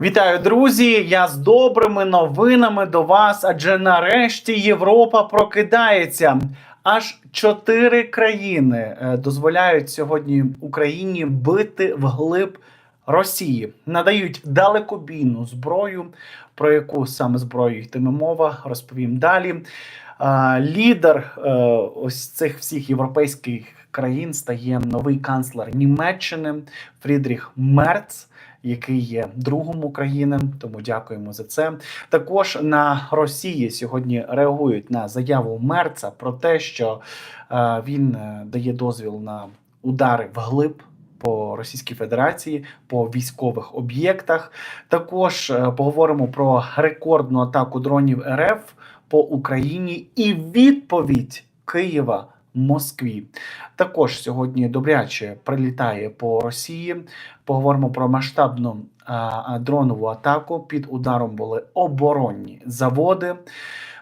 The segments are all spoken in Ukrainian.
Вітаю, друзі! Я з добрими новинами до вас. Адже нарешті Європа прокидається. Аж чотири країни е, дозволяють сьогодні Україні бити вглиб Росії, надають далекобійну зброю. Про яку саме зброю йтиме мова, розповім далі. Лідер е, ось цих всіх європейських країн стає новий канцлер Німеччини Фрідріх Мерц, який є другом України. Тому дякуємо за це. Також на Росії сьогодні реагують на заяву Мерца про те, що е, він е, дає дозвіл на удари вглиб. По Російській Федерації по військових об'єктах також е, поговоримо про рекордну атаку дронів РФ по Україні і відповідь Києва Москві. Також сьогодні добряче прилітає по Росії. Поговоримо про масштабну а, дронову атаку. Під ударом були оборонні заводи.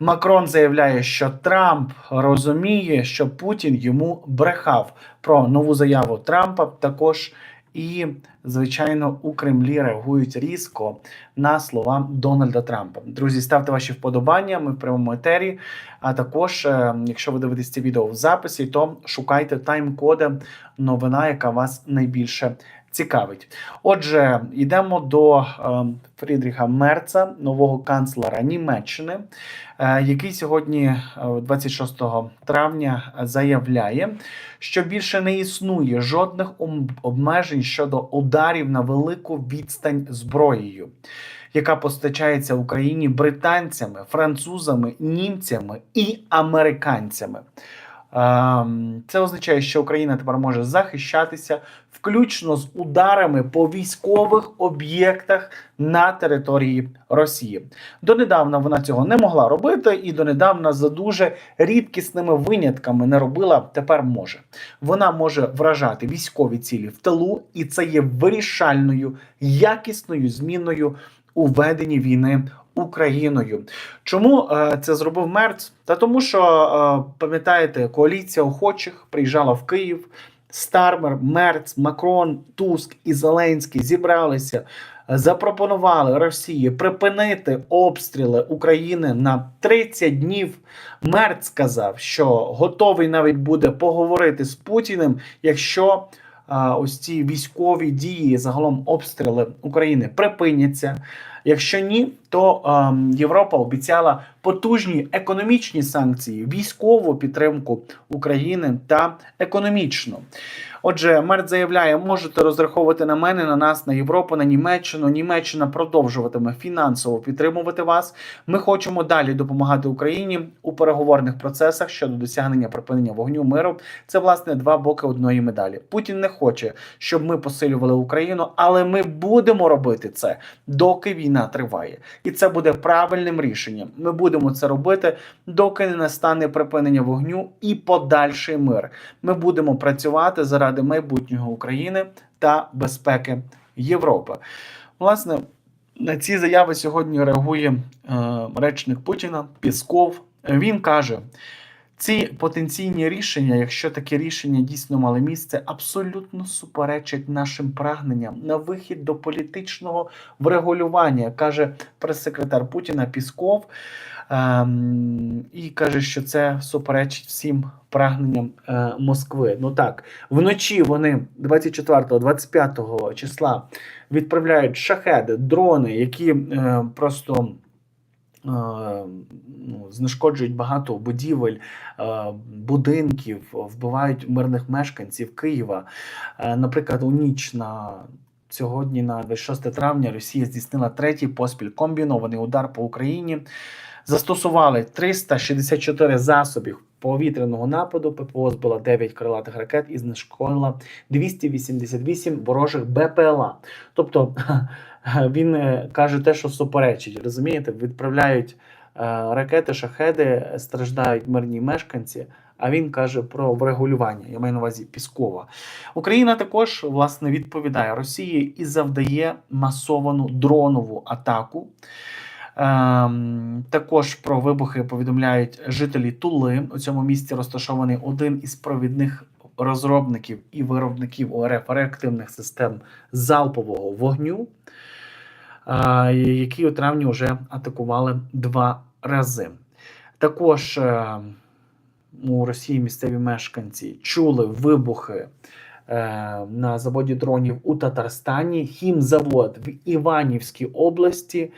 Макрон заявляє, що Трамп розуміє, що Путін йому брехав про нову заяву Трампа. Також і, звичайно, у Кремлі реагують різко на слова Дональда Трампа. Друзі, ставте ваші вподобання. Ми в прямому етері. А також, е, якщо ви дивитесь це відео в записі, то шукайте тайм-коди новина, яка вас найбільше цікавить. Отже, йдемо до е, Фрідріха Мерца, нового канцлера Німеччини, е, який сьогодні, е, 26 травня, заявляє, що більше не існує жодних обмежень щодо ударів на велику відстань зброєю. Яка постачається Україні британцями, французами, німцями і американцями. Ем, Це означає, що Україна тепер може захищатися включно з ударами по військових об'єктах на території Росії. Донедавна вона цього не могла робити, і донедавна за дуже рідкісними винятками не робила. Тепер може. Вона може вражати військові цілі в тилу, і це є вирішальною якісною зміною у веденні війни Україною. Чому е, це зробив Мерц? Та тому, що е, пам'ятаєте, коаліція охочих приїжджала в Київ. Стармер, Мерц, Макрон, Туск і Зеленський зібралися, е, запропонували Росії припинити обстріли України на 30 днів. Мерц сказав, що готовий навіть буде поговорити з Путіним, якщо а, ось ці військові дії, загалом обстріли України припиняться. Якщо ні, то ем, Європа обіцяла потужні економічні санкції, військову підтримку України та економічну. Отже, Мерт заявляє, можете розраховувати на мене, на нас, на Європу, на Німеччину. Німеччина продовжуватиме фінансово підтримувати вас. Ми хочемо далі допомагати Україні у переговорних процесах щодо досягнення припинення вогню миру. Це власне два боки одної медалі. Путін не хоче, щоб ми посилювали Україну, але ми будемо робити це, доки війна триває, і це буде правильним рішенням. Ми будемо це робити, доки не настане припинення вогню і подальший мир. Ми будемо працювати заради майбутнього України та безпеки Європи. Власне, на ці заяви сьогодні реагує е, речник Путіна Пісков. Він каже. Ці потенційні рішення, якщо такі рішення дійсно мали місце, абсолютно суперечать нашим прагненням на вихід до політичного врегулювання, каже прес-секретар Путіна Пісков. Ем, і каже, що це суперечить всім прагненням е, Москви. Ну так, вночі вони 24-25 числа відправляють шахеди, дрони, які е, просто. Е, Ну, знешкоджують багато будівель, е, будинків, вбивають мирних мешканців Києва. Е, Наприклад, у ніч на сьогодні, на 26 травня, Росія здійснила третій поспіль комбінований удар по Україні. Застосували 364 засобів повітряного нападу. ППО збила 9 крилатих ракет і знешкодила 288 ворожих БПЛА. Тобто він е, каже те, що суперечить. Розумієте, відправляють е, ракети, шахеди, страждають мирні мешканці. А він каже про врегулювання. Я маю на увазі Піскова. Україна також власне відповідає Росії і завдає масовану дронову атаку. Ем, також про вибухи повідомляють жителі Тули. У цьому місці розташований один із провідних розробників і виробників ОРФ реактивних систем залпового вогню. а, які у травні вже атакували два рази. Також е, у Росії місцеві мешканці чули вибухи е, на заводі дронів у Татарстані, хімзавод в Іванівській області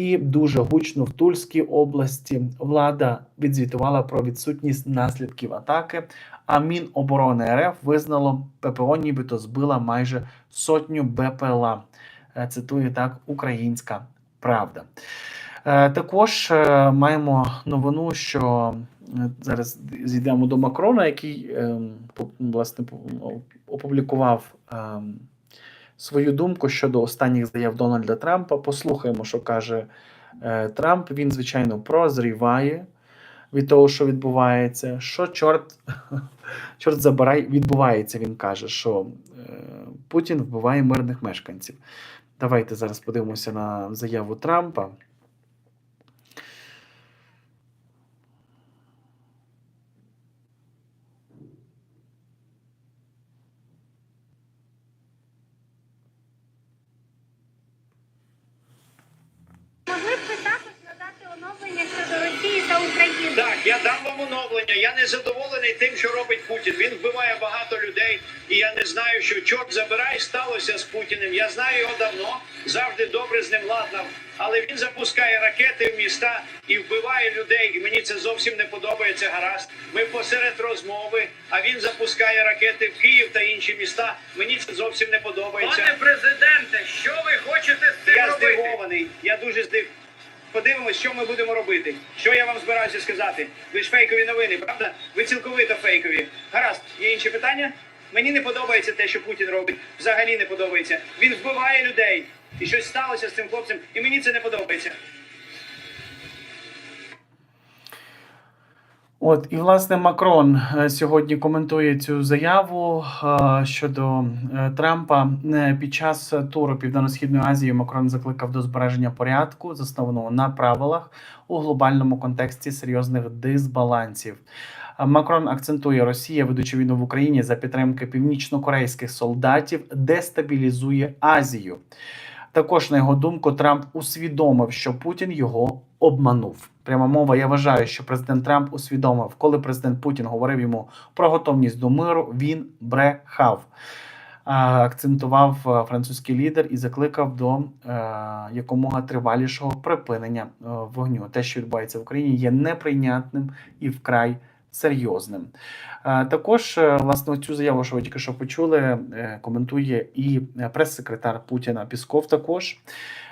і дуже гучно в Тульській області. Влада відзвітувала про відсутність наслідків атаки. А Міноборони РФ визнало ППО, нібито збила майже сотню БПЛА. Е, Цитує так Українська Правда. Е, Також е, маємо новину, що зараз зійдемо до Макрона, який е, власне опублікував е, свою думку щодо останніх заяв Дональда Трампа. Послухаємо, що каже е, Трамп. Він, звичайно, прозріває від того, що відбувається. Що чорт, чорт забирай, відбувається. Він каже, що е, Путін вбиває мирних мешканців. Давайте зараз подивимося на заяву Трампа. Могли б ви також надати оновлення щодо Росії та України? Так, я дам вам оновлення. Я не задоволений тим, що робить Путін. Він вбиває багато людей, і я не знаю, що чорт забирай сталося з Путіним. Я знаю його давно, завжди добре з ним ладнав. Але він запускає ракети в міста і вбиває людей. І мені це зовсім не подобається. Гаразд. Ми посеред розмови, а він запускає ракети в Київ та інші міста. Мені це зовсім не подобається. Пане президенте, що ви хочете з цим Я робити? здивований. Я дуже здив. Подивимось, що ми будемо робити. Що я вам збираюся сказати? Ви ж фейкові новини, правда? Ви цілковито фейкові. Гаразд, є інші питання? Мені не подобається те, що Путін робить. Взагалі не подобається. Він вбиває людей. І щось сталося з цим хлопцем, і мені це не подобається. От і власне Макрон е, сьогодні коментує цю заяву е, щодо е, Трампа. Під час туру Південно-східної Азії Макрон закликав до збереження порядку, заснованого на правилах у глобальному контексті серйозних дисбалансів. Макрон акцентує, Росія, ведучи війну в Україні за підтримки північно-корейських солдатів, дестабілізує Азію. Також, на його думку, Трамп усвідомив, що Путін його обманув. Пряма мова. Я вважаю, що президент Трамп усвідомив, коли президент Путін говорив йому про готовність до миру, він брехав. Акцентував е, французький лідер і закликав до е, якомога тривалішого припинення е, вогню. Те, що відбувається в Україні, є неприйнятним і вкрай серйозним. Е, Також е, власне цю заяву, що ви тільки що почули, е, коментує і прес-секретар Путіна Пісков. Також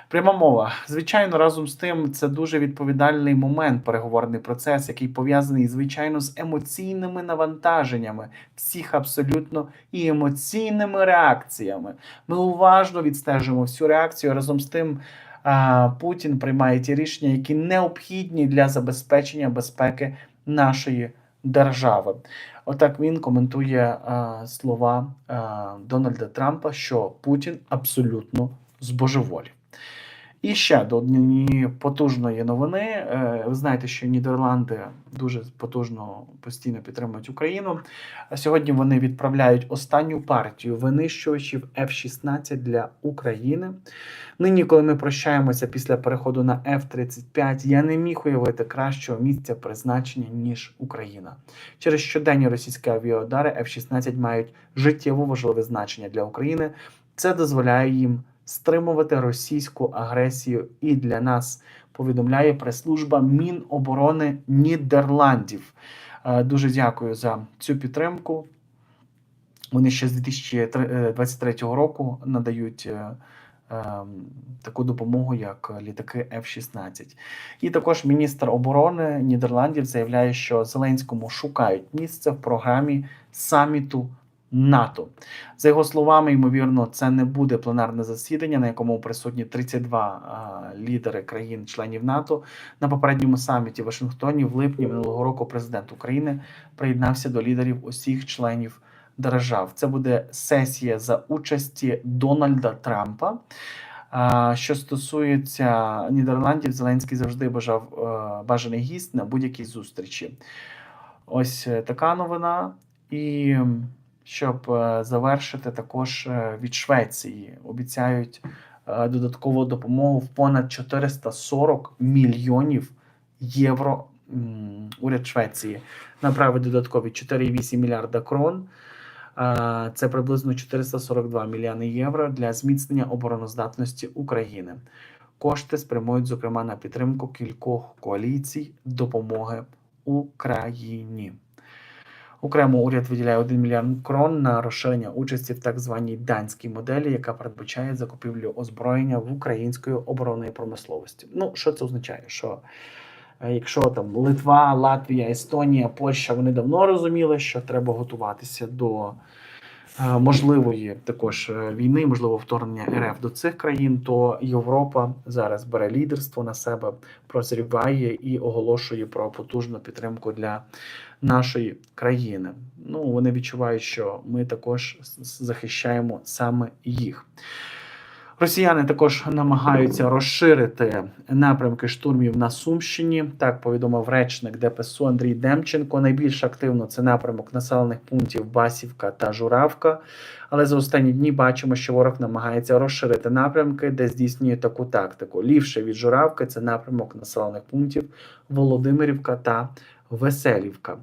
пряма мова. Звичайно, разом з тим, це дуже відповідальний момент, переговорний процес, який пов'язаний звичайно з емоційними навантаженнями всіх абсолютно і емоційними реакціями. Ми уважно відстежуємо всю реакцію разом з тим. Путін приймає ті рішення, які необхідні для забезпечення безпеки нашої держави. Отак він коментує слова Дональда Трампа, що Путін абсолютно збожеволів. І ще до однієї потужної новини. Е, Ви знаєте, що Нідерланди дуже потужно постійно підтримують Україну. Сьогодні вони відправляють останню партію винищувачів F-16 для України. Нині, коли ми прощаємося після переходу на F-35, я не міг уявити кращого місця призначення ніж Україна. Через щоденні російські авіаудари F-16 мають життєво важливе значення для України. Це дозволяє їм стримувати російську агресію. І для нас повідомляє прес-служба Міноборони Нідерландів. Е, Дуже дякую за цю підтримку. Вони ще з 2023 року надають е, е, таку допомогу, як літаки F-16. І також міністр оборони Нідерландів заявляє, що Зеленському шукають місце в програмі саміту НАТО. За його словами, ймовірно, це не буде пленарне засідання, на якому присутні 32 е, лідери країн-членів НАТО. На попередньому саміті в Вашингтоні в липні минулого року президент України приєднався до лідерів усіх членів держав. Це буде сесія за участі Дональда Трампа. Що стосується Нідерландів, Зеленський завжди бажав е, бажаний гість на будь-якій зустрічі. Ось е, така новина. І щоб е, завершити, також е, від Швеції обіцяють е, додаткову допомогу в понад 440 мільйонів євро. Уряд Швеції направить додаткові 4,8 мільярда крон. Це приблизно 442 мільйони євро для зміцнення обороноздатності України. Кошти спрямують, зокрема, на підтримку кількох коаліцій допомоги Україні. Окремо уряд виділяє 1 мільярд крон на розширення участі в так званій данській моделі, яка передбачає закупівлю озброєння в української оборонної промисловості. Ну, що це означає? Що е, якщо там Литва, Латвія, Естонія, Польща вони давно розуміли, що треба готуватися до можливої також е, війни, можливо, вторгнення РФ до цих країн, то Європа зараз бере лідерство на себе, прозріває і оголошує про потужну підтримку для нашої країни. Ну вони відчувають, що ми також захищаємо саме їх. Росіяни також намагаються розширити напрямки штурмів на Сумщині. Так повідомив речник ДПСУ Андрій Демченко. Найбільш активно це напрямок населених пунктів Басівка та Журавка. Але за останні дні бачимо, що ворог намагається розширити напрямки, де здійснює таку тактику. Лівше від Журавки це напрямок населених пунктів Володимирівка та Веселівка.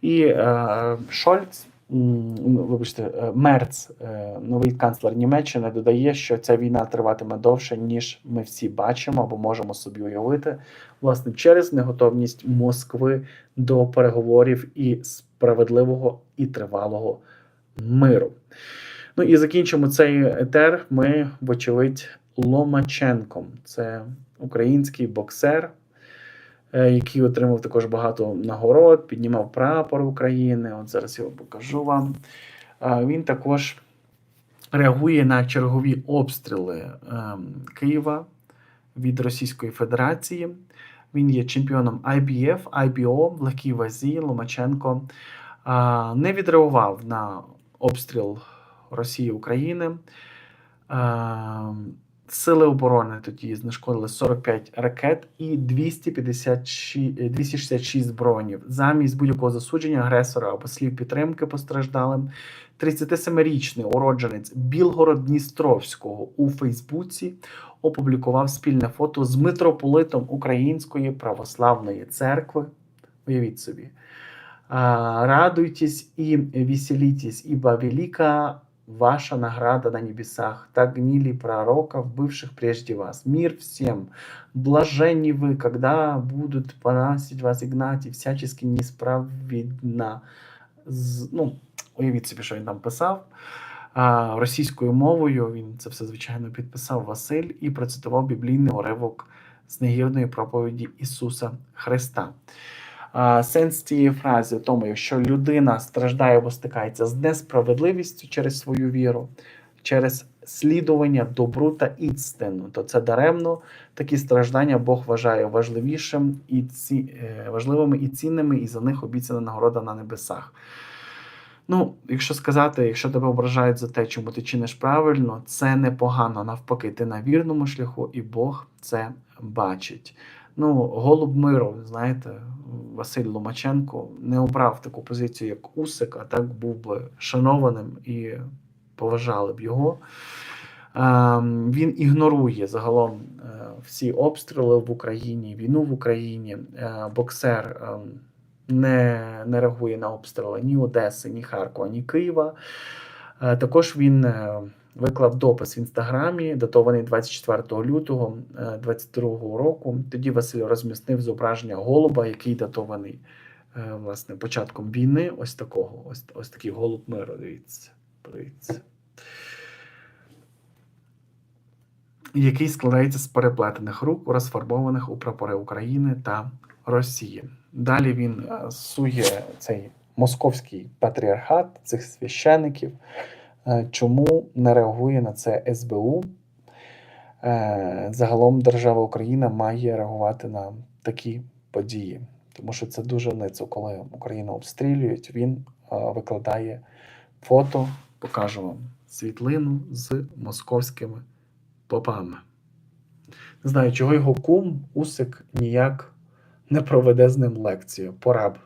І е, Шольц, вибачте, е, Мерц, е, новий канцлер Німеччини, додає, що ця війна триватиме довше, ніж ми всі бачимо або можемо собі уявити, власне, через неготовність Москви до переговорів і справедливого і тривалого миру. Ну і закінчимо цей етер. Ми, вочевидь, Ломаченком. Це український боксер, який отримав також багато нагород, піднімав прапор України. От зараз я його покажу вам. Він також реагує на чергові обстріли ем, Києва від Російської Федерації. Він є чемпіоном IBF, IBO в легкій вазі. Ломаченко не відреагував на обстріл Росії України. Сили оборони тоді знешкодили 45 ракет і 256, е, 266 дронів. Замість будь-якого засудження агресора або слів підтримки постраждалим. 37-річний уродженець Білгород-Дністровського у Фейсбуці опублікував спільне фото з митрополитом Української православної церкви. Уявіть собі. Радуйтесь и веселитесь, ибо велика ваша награда на небесах. Так гнили пророков, бывших прежде вас. Мир всем. Блаженни вы, когда будут поносить вас и гнать, и всячески несправедно. З- Ну, уявіть собі, що він там писав. А, російською мовою він це все, звичайно, підписав Василь і процитував біблійний уривок з негірної проповіді Ісуса Христа. Сенс цієї фрази в тому, якщо людина страждає або стикається з несправедливістю через свою віру, через слідування добру та істину, то це даремно такі страждання Бог вважає важливішим і ці, е, важливими і цінними, і за них обіцяна нагорода на небесах. Ну, якщо сказати, якщо тебе ображають за те, чому ти чиниш правильно, це непогано. Навпаки, ти на вірному шляху, і Бог це бачить. Ну, голуб миру, знаєте, Василь Ломаченко не обрав таку позицію, як Усик, а так був би шанованим і поважали б його. Ем, Він ігнорує загалом е, всі обстріли в Україні, війну в Україні. Е, Боксер ем, не, не реагує на обстріли ні Одеси, ні Харкова, ні Києва. Е, Також він виклав допис в інстаграмі, датований 24 лютого 2022 року. Тоді Василь розмістив зображення голуба, який датований е, власне початком війни. Ось такого, ось, ось такий голуб миру. Дивіться, подивіться. Який складається з переплетених рук, розфарбованих у прапори України та Росії. Далі він е, сує цей московський патріархат цих священиків. Е, Чому не реагує на це СБУ? Е, Загалом держава Україна має реагувати на такі події, тому що це дуже ницо, коли Україну обстрілюють. Він е, викладає фото, покажу вам світлину з московськими попами. Не знаю, чого його кум Усик ніяк не проведе з ним лекцію. Пора б.